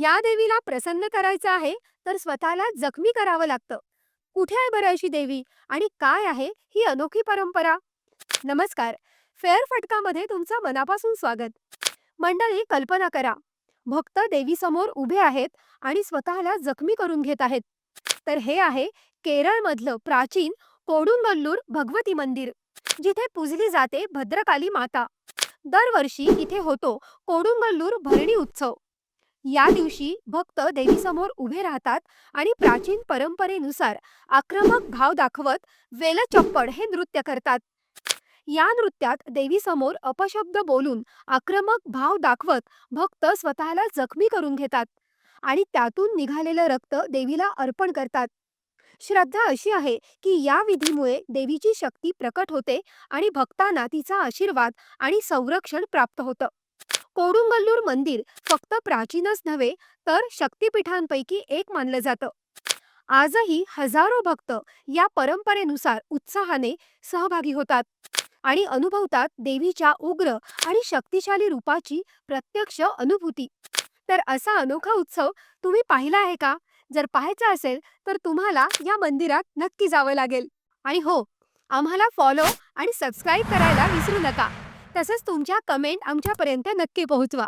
या देवीला प्रसन्न करायचं आहे तर स्वतःला जखमी करावं लागतं. कुठे आहे बरं अशी देवी आणि काय आहे ही अनोखी परंपरा? नमस्कार. फेअर फटकामध्ये तुमचं मनापासून स्वागत. मंडळी कल्पना करा. भक्त देवीसमोर उभे आहेत आणि स्वतःला जखमी करून घेत आहेत. तर हे आहे केरळमधलं प्राचीन कोडुंगल्लूर भगवती मंदिर जिथे पूजली जाते भद्रकाली माता. दरवर्षी इथे होतो कोडुंगल्लूर भरणी उत्सव. या दिवशी भक्त देवीसमोर उभे राहतात आणि प्राचीन परंपरेनुसार आक्रमक भाव दाखवत वेलचप्पड हे नृत्य करतात. या नृत्यात देवीसमोर अपशब्द बोलून आक्रमक भाव दाखवत भक्त स्वतःला जखमी करून घेतात आणि त्यातून निघालेलं रक्त देवीला अर्पण करतात. श्रद्धा अशी आहे की या विधीमुळे देवीची शक्ती प्रकट होते आणि भक्तांना तिचा आशीर्वाद आणि संरक्षण प्राप्त होतं. कोडुंगल्लूर मंदिर फक्त प्राचीनच नव्हे तर शक्तिपीठांपैकी एक मानलं जातं. आजही हजारो भक्त या परंपरेनुसार उत्साहाने सहभागी होतात आणि अनुभवतात देवीच्या उग्र आणि शक्तिशाली रूपाची प्रत्यक्ष अनुभूती. तर असा अनोखा उत्सव तुम्ही पाहिला आहे का? जर पाहायचा असेल तर तुम्हाला या मंदिरात नक्की जावं लागेल. आणि हो आम्हाला फॉलो आणि सबस्क्राईब करायला विसरू नका. तसंच तुमच्या कमेंट आमच्यापर्यंत नक्की पोहोचवा.